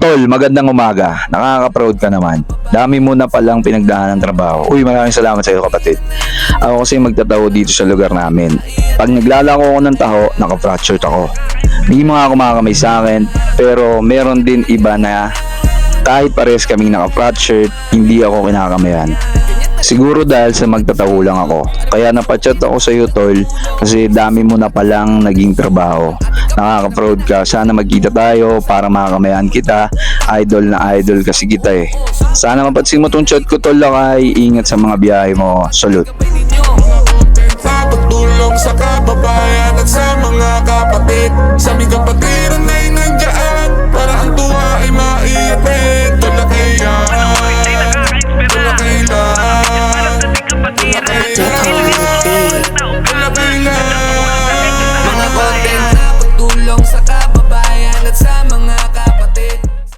Tol, magandang umaga. Nakaka-proud ka naman. Dami mo na palang pinagdaanan ng trabaho. Uy, maraming salamat sa iyo kapatid. Ako kasi magtataho dito sa lugar namin. Pag naglalako ako ng taho, naka-fractured ako. Hindi mga kumakamay sa akin, pero meron din iba na kahit pares kaming naka-fractured, hindi ako kinakamayan. Siguro dahil sa magtataho lang ako. Kaya napachat ako sa iyo, Tol, kasi dami mo na palang naging trabaho. Nakaka-proud ka. Sana magkita tayo para makakamayan kita. Idol na idol kasi kita eh. Sana mapansin mo tong chat ko, Tol, lakay. Ingat sa mga biyahe mo. Salute. Sa pagtulong sa kababayan at sa mga kapatid Sa aming kapatiran